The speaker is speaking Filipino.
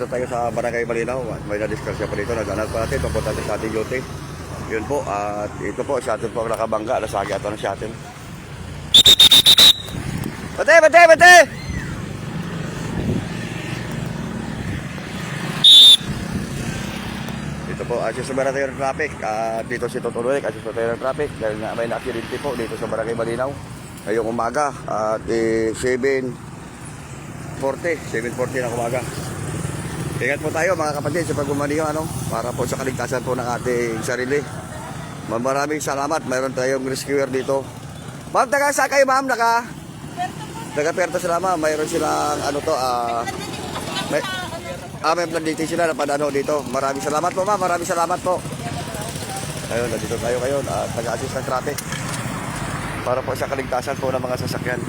Dito tayo sa Barangay Malinaw. May na-discuss pa dito. Naghanap pa natin. Papunta natin sa ating duty. Yun po. At ito po, shuttle po ang nakabangga. Nasagi ato ng shuttle. Bate, bate, bate! Dito po, asis sa barangay ng traffic. At dito si Tutuloy, asis sa tayo ng traffic. Dahil nga may na-accidente po dito sa barangay Malinaw. Ngayong umaga. At eh, 7.40. 7.40 ng umaga. Ingat po tayo mga kapatid sa pagmamaniyo ano, para po sa kaligtasan po ng ating sarili. Ma- Maraming salamat. Mayroon tayong rescuer dito. Ma'am, taga sa kayo ma'am? Naka, taga Perta sila ma'am. Mayroon silang ano to, ah, may, ah, may plan dito sila na padano dito. Maraming salamat po ma'am. Maraming salamat po. Ayun, nandito tayo ngayon. at taga-assist ng traffic. Para po sa kaligtasan po ng mga sasakyan.